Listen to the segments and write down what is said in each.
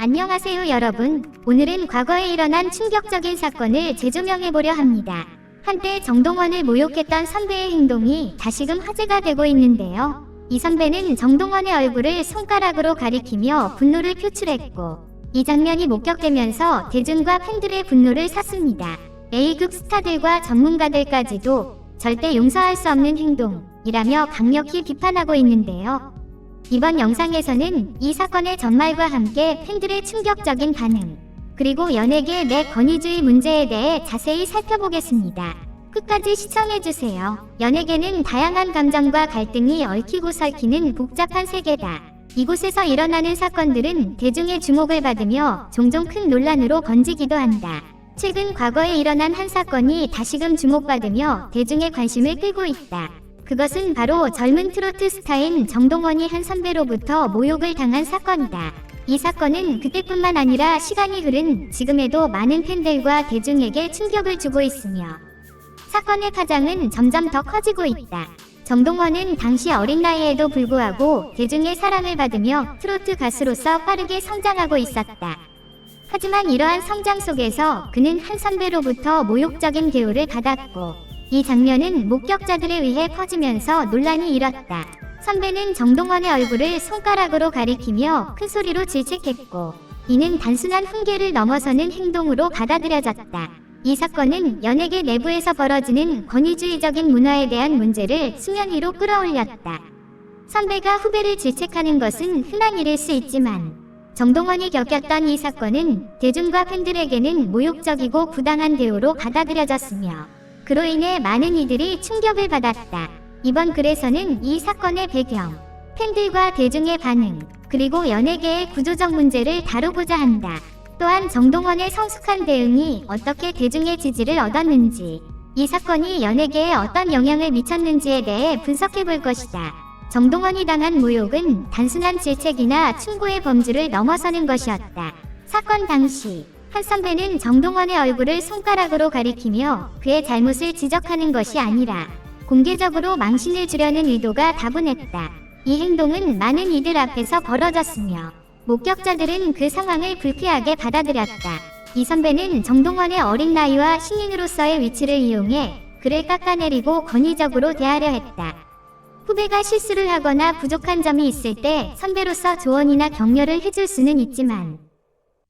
안녕하세요 여러분. 오늘은 과거에 일어난 충격적인 사건을 재조명해보려 합니다. 한때 정동원을 모욕했던 선배의 행동이 다시금 화제가 되고 있는데요. 이 선배는 정동원의 얼굴을 손가락으로 가리키며 분노를 표출했고 이 장면이 목격되면서 대중과 팬들의 분노를 샀습니다. A급 스타들과 전문가들까지도 절대 용서할 수 없는 행동이라며 강력히 비판하고 있는데요. 이번 영상에서는 이 사건의 전말과 함께 팬들의 충격적인 반응, 그리고 연예계 내 권위주의 문제에 대해 자세히 살펴보겠습니다. 끝까지 시청해주세요. 연예계는 다양한 감정과 갈등이 얽히고 설키는 복잡한 세계다. 이곳에서 일어나는 사건들은 대중의 주목을 받으며 종종 큰 논란으로 번지기도 한다. 최근 과거에 일어난 한 사건이 다시금 주목받으며 대중의 관심을 끌고 있다. 그것은 바로 젊은 트로트 스타인 정동원이 한 선배로부터 모욕을 당한 사건이다. 이 사건은 그때뿐만 아니라 시간이 흐른 지금에도 많은 팬들과 대중에게 충격을 주고 있으며 사건의 파장은 점점 더 커지고 있다. 정동원은 당시 어린 나이에도 불구하고 대중의 사랑을 받으며 트로트 가수로서 빠르게 성장하고 있었다. 하지만 이러한 성장 속에서 그는 한 선배로부터 모욕적인 대우를 받았고 이 장면은 목격자들에 의해 퍼지면서 논란이 일었다. 선배는 정동원의 얼굴을 손가락으로 가리키며 큰 소리로 질책했고 이는 단순한 훈계를 넘어서는 행동으로 받아들여졌다. 이 사건은 연예계 내부에서 벌어지는 권위주의적인 문화에 대한 문제를 수면 위로 끌어올렸다. 선배가 후배를 질책하는 것은 흔한 일일 수 있지만 정동원이 겪었던 이 사건은 대중과 팬들에게는 모욕적이고 부당한 대우로 받아들여졌으며 그로 인해 많은 이들이 충격을 받았다. 이번 글에서는 이 사건의 배경, 팬들과 대중의 반응, 그리고 연예계의 구조적 문제를 다루고자 한다. 또한 정동원의 성숙한 대응이 어떻게 대중의 지지를 얻었는지, 이 사건이 연예계에 어떤 영향을 미쳤는지에 대해 분석해 볼 것이다. 정동원이 당한 모욕은 단순한 질책이나 충고의 범주를 넘어서는 것이었다. 사건 당시 한 선배는 정동원의 얼굴을 손가락으로 가리키며 그의 잘못을 지적하는 것이 아니라 공개적으로 망신을 주려는 의도가 다분했다. 이 행동은 많은 이들 앞에서 벌어졌으며 목격자들은 그 상황을 불쾌하게 받아들였다. 이 선배는 정동원의 어린 나이와 신인으로서의 위치를 이용해 그를 깎아내리고 권위적으로 대하려 했다. 후배가 실수를 하거나 부족한 점이 있을 때 선배로서 조언이나 격려를 해줄 수는 있지만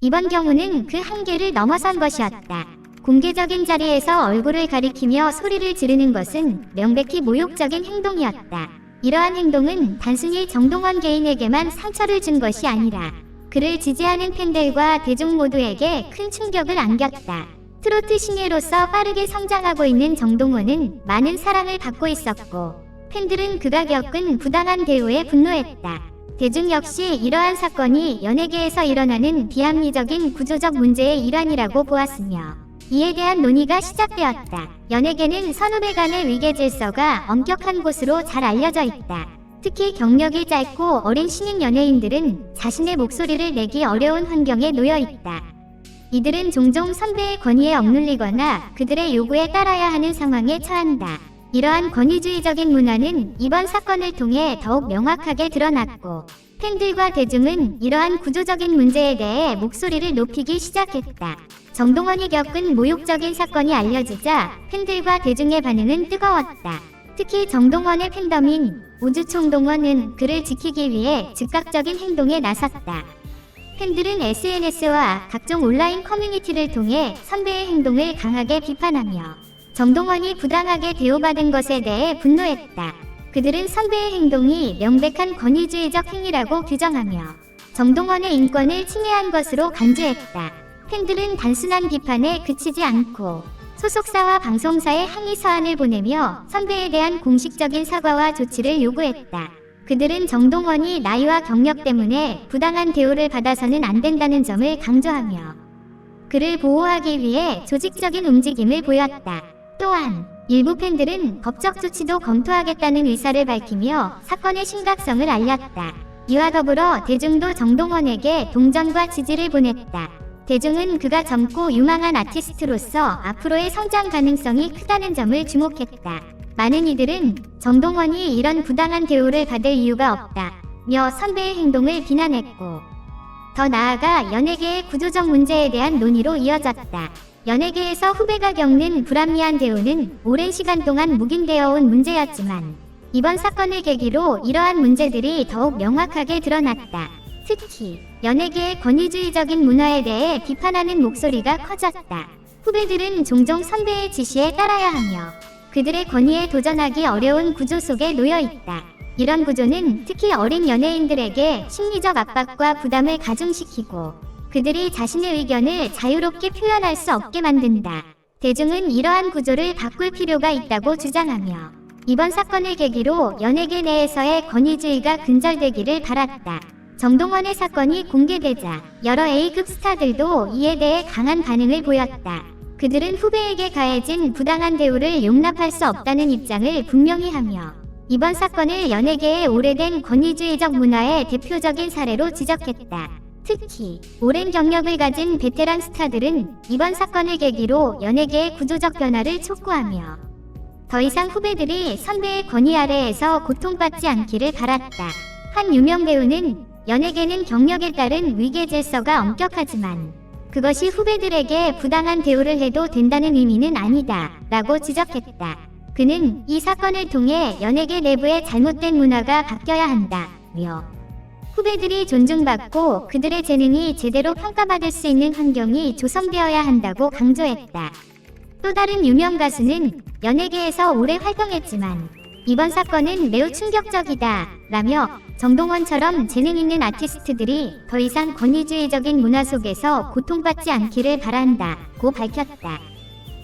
이번 경우는 그 한계를 넘어선 것이었다. 공개적인 자리에서 얼굴을 가리키며 소리를 지르는 것은 명백히 모욕적인 행동이었다. 이러한 행동은 단순히 정동원 개인에게만 상처를 준 것이 아니라 그를 지지하는 팬들과 대중 모두에게 큰 충격을 안겼다. 트로트 신예로서 빠르게 성장하고 있는 정동원은 많은 사랑을 받고 있었고 팬들은 그가 겪은 부당한 대우에 분노했다. 대중 역시 이러한 사건이 연예계에서 일어나는 비합리적인 구조적 문제의 일환이라고 보았으며 이에 대한 논의가 시작되었다. 연예계는 선후배 간의 위계 질서가 엄격한 곳으로 잘 알려져 있다. 특히 경력이 짧고 어린 신인 연예인들은 자신의 목소리를 내기 어려운 환경에 놓여 있다. 이들은 종종 선배의 권위에 억눌리거나 그들의 요구에 따라야 하는 상황에 처한다. 이러한 권위주의적인 문화는 이번 사건을 통해 더욱 명확하게 드러났고 팬들과 대중은 이러한 구조적인 문제에 대해 목소리를 높이기 시작했다. 정동원이 겪은 모욕적인 사건이 알려지자 팬들과 대중의 반응은 뜨거웠다. 특히 정동원의 팬덤인 우주총동원은 그를 지키기 위해 즉각적인 행동에 나섰다. 팬들은 SNS와 각종 온라인 커뮤니티를 통해 선배의 행동을 강하게 비판하며 정동원이 부당하게 대우받은 것에 대해 분노했다. 그들은 선배의 행동이 명백한 권위주의적 행위라고 규정하며 정동원의 인권을 침해한 것으로 간주했다. 팬들은 단순한 비판에 그치지 않고 소속사와 방송사에 항의 서한을 보내며 선배에 대한 공식적인 사과와 조치를 요구했다. 그들은 정동원이 나이와 경력 때문에 부당한 대우를 받아서는 안 된다는 점을 강조하며 그를 보호하기 위해 조직적인 움직임을 보였다. 또한 일부 팬들은 법적 조치도 검토하겠다는 의사를 밝히며 사건의 심각성을 알렸다. 이와 더불어 대중도 정동원에게 동정과 지지를 보냈다. 대중은 그가 젊고 유망한 아티스트로서 앞으로의 성장 가능성이 크다는 점을 주목했다. 많은 이들은 정동원이 이런 부당한 대우를 받을 이유가 없다. 며 선배의 행동을 비난했고 더 나아가 연예계의 구조적 문제에 대한 논의로 이어졌다. 연예계에서 후배가 겪는 불합리한 대우는 오랜 시간 동안 묵인되어 온 문제였지만 이번 사건을 계기로 이러한 문제들이 더욱 명확하게 드러났다. 특히 연예계의 권위주의적인 문화에 대해 비판하는 목소리가 커졌다. 후배들은 종종 선배의 지시에 따라야 하며 그들의 권위에 도전하기 어려운 구조 속에 놓여 있다. 이런 구조는 특히 어린 연예인들에게 심리적 압박과 부담을 가중시키고 그들이 자신의 의견을 자유롭게 표현할 수 없게 만든다. 대중은 이러한 구조를 바꿀 필요가 있다고 주장하며 이번 사건을 계기로 연예계 내에서의 권위주의가 근절되기를 바랐다. 정동원의 사건이 공개되자 여러 A급 스타들도 이에 대해 강한 반응을 보였다. 그들은 후배에게 가해진 부당한 대우를 용납할 수 없다는 입장을 분명히 하며 이번 사건을 연예계의 오래된 권위주의적 문화의 대표적인 사례로 지적했다. 특히 오랜 경력을 가진 베테랑 스타들은 이번 사건을 계기로 연예계의 구조적 변화를 촉구하며 더 이상 후배들이 선배의 권위 아래에서 고통받지 않기를 바랐다. 한 유명 배우는 연예계는 경력에 따른 위계 질서가 엄격하지만 그것이 후배들에게 부당한 대우를 해도 된다는 의미는 아니다. 라고 지적했다. 그는 이 사건을 통해 연예계 내부의 잘못된 문화가 바뀌어야 한다. 며 후배들이 존중받고 그들의 재능이 제대로 평가받을 수 있는 환경이 조성되어야 한다고 강조했다. 또 다른 유명 가수는 연예계에서 오래 활동했지만 이번 사건은 매우 충격적이다. 라며 정동원처럼 재능 있는 아티스트들이 더 이상 권위주의적인 문화 속에서 고통받지 않기를 바란다 고 밝혔다.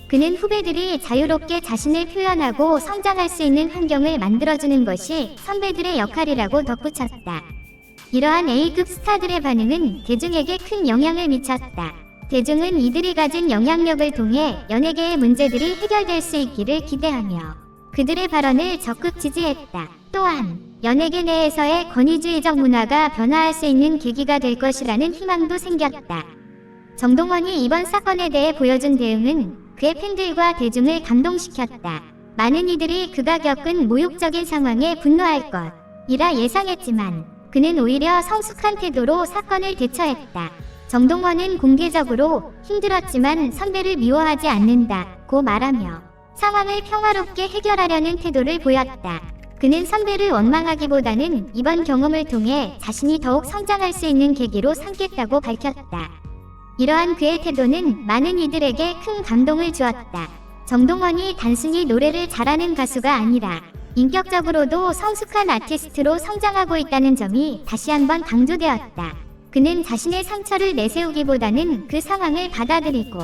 그는 후배들이 자유롭게 자신을 표현하고 성장할 수 있는 환경을 만들어주는 것이 선배들의 역할이라고 덧붙였다. 이러한 A급 스타들의 반응은 대중에게 큰 영향을 미쳤다. 대중은 이들이 가진 영향력을 통해 연예계의 문제들이 해결될 수 있기를 기대하며 그들의 발언을 적극 지지했다. 또한 연예계 내에서의 권위주의적 문화가 변화할 수 있는 계기가 될 것이라는 희망도 생겼다. 정동원이 이번 사건에 대해 보여준 대응은 그의 팬들과 대중을 감동시켰다. 많은 이들이 그가 겪은 모욕적인 상황에 분노할 것이라 예상했지만 그는 오히려 성숙한 태도로 사건을 대처했다. 정동원은 공개적으로 힘들었지만 선배를 미워하지 않는다 고 말하며 상황을 평화롭게 해결하려는 태도를 보였다. 그는 선배를 원망하기보다는 이번 경험을 통해 자신이 더욱 성장할 수 있는 계기로 삼겠다고 밝혔다. 이러한 그의 태도는 많은 이들에게 큰 감동을 주었다. 정동원이 단순히 노래를 잘하는 가수가 아니라 인격적으로도 성숙한 아티스트로 성장하고 있다는 점이 다시 한번 강조되었다. 그는 자신의 상처를 내세우기보다는 그 상황을 받아들이고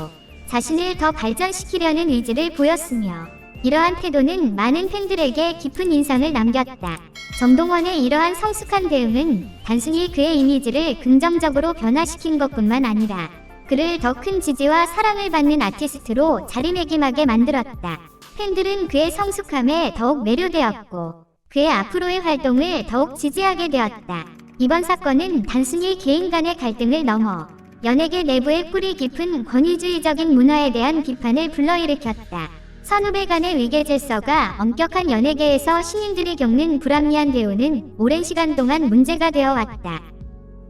자신을 더 발전시키려는 의지를 보였으며 이러한 태도는 많은 팬들에게 깊은 인상을 남겼다. 정동원의 이러한 성숙한 대응은 단순히 그의 이미지를 긍정적으로 변화시킨 것뿐만 아니라 그를 더 큰 지지와 사랑을 받는 아티스트로 자리매김하게 만들었다. 팬들은 그의 성숙함에 더욱 매료되었고 그의 앞으로의 활동을 더욱 지지하게 되었다. 이번 사건은 단순히 개인 간의 갈등을 넘어 연예계 내부의 뿌리 깊은 권위주의적인 문화에 대한 비판을 불러일으켰다. 선후배 간의 위계 질서가 엄격한 연예계에서 시민들이 겪는 불합리한 대우는 오랜 시간 동안 문제가 되어 왔다.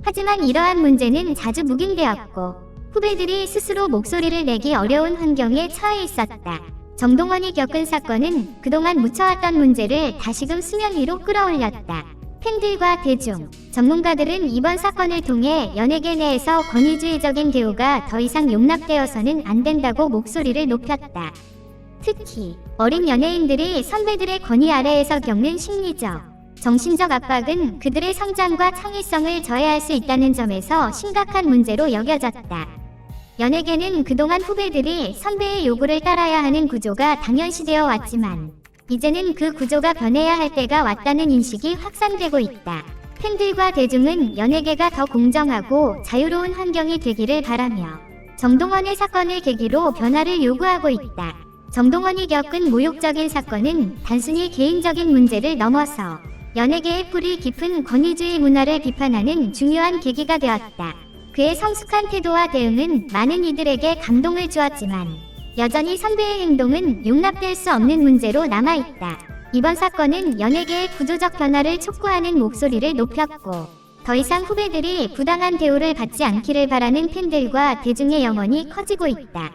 하지만 이러한 문제는 자주 묵인되었고 후배들이 스스로 목소리를 내기 어려운 환경에 처해 있었다. 정동원이 겪은 사건은 그동안 묻혀왔던 문제를 다시금 수면 위로 끌어올렸다. 팬들과 대중, 전문가들은 이번 사건을 통해 연예계 내에서 권위주의적인 대우가 더 이상 용납되어서는 안 된다고 목소리를 높였다. 특히 어린 연예인들이 선배들의 권위 아래에서 겪는 심리적, 정신적 압박은 그들의 성장과 창의성을 저해할 수 있다는 점에서 심각한 문제로 여겨졌다. 연예계는 그동안 후배들이 선배의 요구를 따라야 하는 구조가 당연시되어 왔지만 이제는 그 구조가 변해야 할 때가 왔다는 인식이 확산되고 있다. 팬들과 대중은 연예계가 더 공정하고 자유로운 환경이 되기를 바라며 정동원의 사건을 계기로 변화를 요구하고 있다. 정동원이 겪은 모욕적인 사건은 단순히 개인적인 문제를 넘어서 연예계의 뿌리 깊은 권위주의 문화를 비판하는 중요한 계기가 되었다. 그의 성숙한 태도와 대응은 많은 이들에게 감동을 주었지만 여전히 선배의 행동은 용납될 수 없는 문제로 남아있다. 이번 사건은 연예계의 구조적 변화를 촉구하는 목소리를 높였고 더 이상 후배들이 부당한 대우를 받지 않기를 바라는 팬들과 대중의 영혼이 커지고 있다.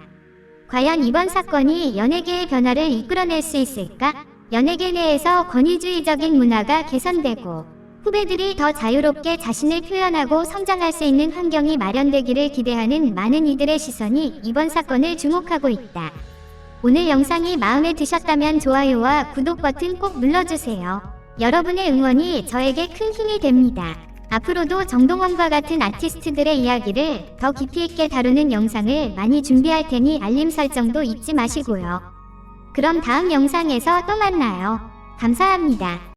과연 이번 사건이 연예계의 변화를 이끌어낼 수 있을까? 연예계 내에서 권위주의적인 문화가 개선되고 후배들이 더 자유롭게 자신을 표현하고 성장할 수 있는 환경이 마련되기를 기대하는 많은 이들의 시선이 이번 사건을 주목하고 있다. 오늘 영상이 마음에 드셨다면 좋아요와 구독 버튼 꼭 눌러주세요. 여러분의 응원이 저에게 큰 힘이 됩니다. 앞으로도 정동원과 같은 아티스트들의 이야기를 더 깊이 있게 다루는 영상을 많이 준비할 테니 알림 설정도 잊지 마시고요. 그럼 다음 영상에서 또 만나요. 감사합니다.